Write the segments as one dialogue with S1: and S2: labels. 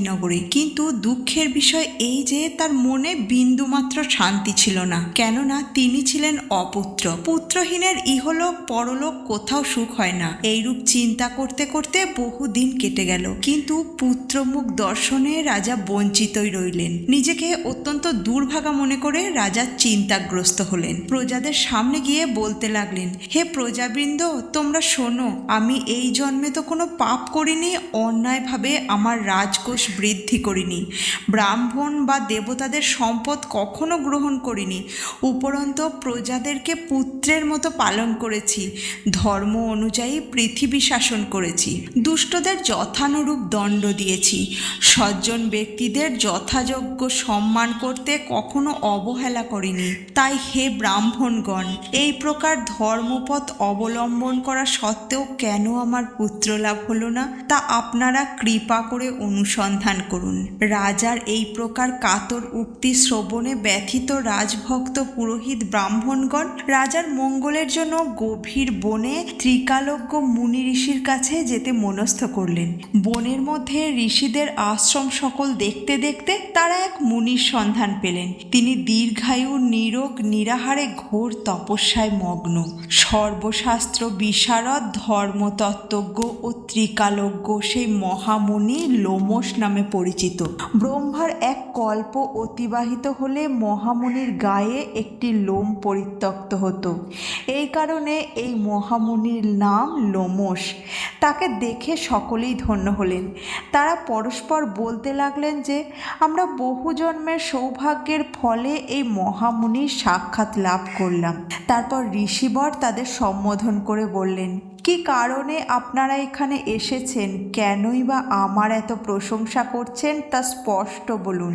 S1: নগরে কিন্তু দুঃখের বিষয় এই যে তার মনে বিন্দুমাত্র শান্তি ছিল না। কেননা তিনি ছিলেন অপুত্র। পুত্রহীনের ইহলোক পরলোক কোথাও সুখ হয় না। এইরূপ চিন্তা করতে করতে বহুদিন কেটে গেল। কিন্তু পুত্রমুখ দর্শনে রাজা বঞ্চিতই রইলেন। নিজেকে অত্যন্ত দুর্ভাগা মনে করে রাজা চিন্তাগ্রস্ত হলেন। প্রজাদের সামনে গিয়ে বলতে লাগলেন, হে প্রজাবৃন্দ, তোমরা শোনো, আমি এই জন্মে তো কোনো পাপ করিনি। অন্যায়ভাবে আমার রাজকোষ বৃদ্ধি করিনি। ব্রাহ্মণ বা দেবতাদের সম্পদ কখনো গ্রহণ করিনি। উপরন্ত প্রজাদেরকে পুত্রের মতো পালন করেছি। ধর্ম অনুযায়ী পৃথিবী শাসন করেছি। দুষ্টদের যথানুরূপ দণ্ড দিয়েছি। সজ্জন ব্যক্তিদের যথাযোগ্য সম্মান করতে কখনো অবহেলা করিনি। তাই হে ব্রাহ্মণগণ, এই প্রকার ধর্মপথ অবলম্বন করা সত্ত্বেও কেন আমার পুত্র লাভ হলো না? তা আপনারা কৃপা করে অনুসন্ধান করুন। রাজার এই প্রকার কাতর উক্তি শ্রবণে ব্যথিত রাজভক্ত পুরোহিত ব্রাহ্মণগণ রাজার মঙ্গলের জন্য গভীর বনে ত্রিকালজ্ঞ মুনি ঋষির কাছে যেতে মনস্থ করলেন। বনের মধ্যে ঋষিদের আশ্রম সকল দেখতে দেখতে তারা এক মুনির সন্ধান পেলেন। তিনি দীর্ঘায়ু, নিরোগ, নিরাহারে ঘোর তপস্যায় মগ্ন। সর্বশাস্ত্র বিশারদ, ধর্মতত্ত্বজ্ঞ ও ত্রিকালজ্ঞ সেই মহামুনি লোমস নামে পরিচিত। ব্রহ্মার এক কল্প অতিবাহিত হলে মহামুনির গায়ে একটি লোম পরিত্যক্ত হতো। এই কারণে এই মহামুনির নাম লোমস তাকে দেখে সকলেই ধন্য হলেন। তারা পরস্পর বলতে লাগলেন যে, আমরা বহু জন্মের সৌভাগ্যের ফলে এই মহামুনির সাক্ষাৎ লাভ করলাম। তারপর ঋষিবর তাদের সম্বোধন করে বললেন, কি কারণে আপনারা এখানে এসেছেন? কেনই বা আমার এত প্রশংসা করছেন তা স্পষ্ট বলুন।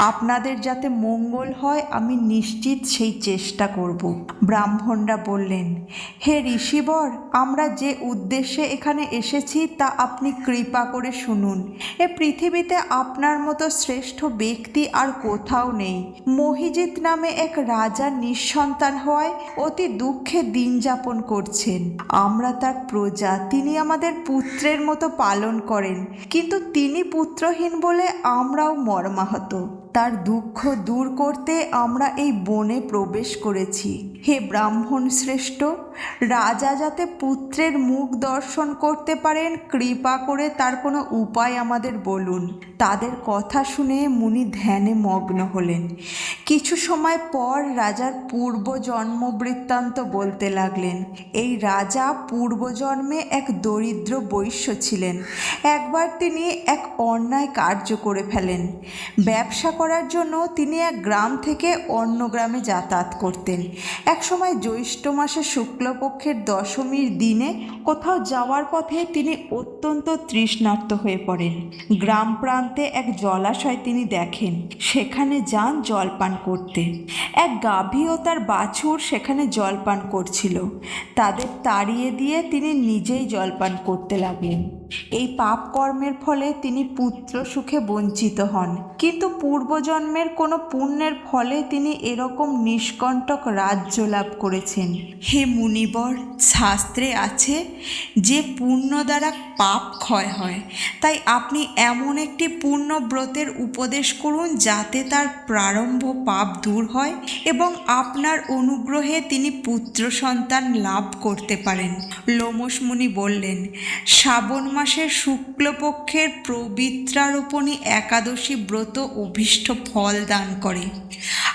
S1: আপনাদের যাতে মঙ্গল হয়, আমি নিশ্চিত সেই চেষ্টা করব। ব্রাহ্মণরা বললেন, হে ঋষিবর, আমরা যে উদ্দেশ্যে এখানে এসেছি, তা আপনি কৃপা করে শুনুন। এ পৃথিবীতে আপনার মতো শ্রেষ্ঠ ব্যক্তি আর কোথাও নেই। মহিজিৎ নামে এক রাজা নিঃসন্তান হওয়ায় অতি দুঃখে দিন যাপন করছেন। আমরা তার প্রজা, তিনি আমাদের পুত্রের মতো পালন করেন। কিন্তু তিনি পুত্রহীন বলে আমরাও মর্মাহত। তার দুঃখ দূর করতে আমরা এই বনে প্রবেশ করেছি। হে ব্রাহ্মণ শ্রেষ্ঠ! রাজা যাতে পুত্রের মুখ দর্শন করতে পারেন, কৃপা করে তার কোনো উপায় আমাদের বলুন। তাদের কথা শুনে মুনি ধ্যানে মগ্ন হলেন। কিছু সময় পর রাজার পূর্ব জন্ম বৃত্তান্ত বলতে লাগলেন। এই রাজা পূর্বজন্মে এক দরিদ্র বৈশ্য ছিলেন। একবার তিনি এক অন্যায় কার্য করে ফেলেন। ব্যবসা করার জন্য তিনি এক গ্রাম থেকে অন্য গ্রামে যাতায়াত করতেন। এক সময় জ্যৈষ্ঠ মাসের শুক্লপক্ষের দশমীর দিনে কোথাও যাওয়ার পথে তিনি অত্যন্ত তৃষ্ণার্ত হয়ে পড়েন। গ্রাম প্রান্তে এক জলাশয় তিনি দেখেন। সেখানে যান জলপান করতে। এক গাভী ও তার বাছুর সেখানে জলপান করছিল। তাদের তাড়িয়ে দিয়ে তিনি নিজেই জলপান করতে লাগলেন। এই পাপ কর্মের ফলে তিনি পুত্র সুখে বঞ্চিত হন। কিন্তু পূর্বজন্মের কোনো পুণ্যের ফলে তিনি এরকম নিষ্কণ্টক রাজ্য লাভ করেছেন। হে মুনিবর, শাস্ত্রে আছে যে পুণ্য দ্বারা পাপ ক্ষয় হয়। তাই আপনি এমন একটি পূর্ণ ব্রতের উপদেশ করুন যাতে তার প্রারম্ভ পাপ দূর হয় এবং আপনার অনুগ্রহে তিনি পুত্র সন্তান লাভ করতে পারেন। লোমস মুনি বললেন, শ্রাবণ মাসের শুক্লপক্ষের পবিত্রারোপণী একাদশী ব্রত অভীষ্ট ফল দান করে।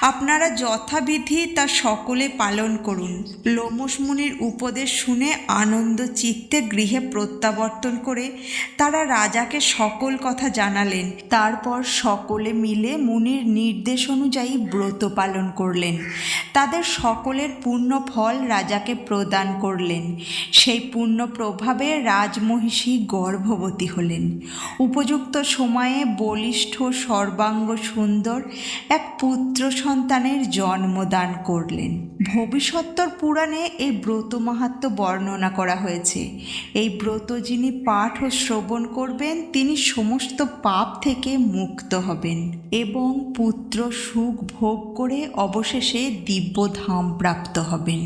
S1: আপনারা যথাবিধি তা সকলে পালন করুন। লোমস মুনির উপদেশ শুনে আনন্দ চিত্তে গৃহে প্রত্যাবর্তন করে তারা রাজাকে সকল কথা জানালেন। তারপর সকলে মিলে মুনির নির্দেশ অনুযায়ী ব্রত পালন করলেন। তাদের সকলের পূর্ণ ফল রাজাকে প্রদান করলেন। সেই পূর্ণ প্রভাবে রাজমহিষী গর্ভবতী হলেন। উপযুক্ত সময়ে বলিষ্ঠ, সর্বাঙ্গ, সুন্দর এক পুত্র সন্তানের জন্মদান করলেন। ভবিষ্যত্তর পুরাণে এই ব্রত মাহাত্ম বর্ণনা করা হয়েছে। এই ব্রত যিনি পাঠ ও শ্রবণ করবেন, তিনি সমস্ত পাপ থেকে মুক্ত হবেন এবং পুত্র সুখ ভোগ করে অবশেষে দিব্যধাম প্রাপ্ত হবেন।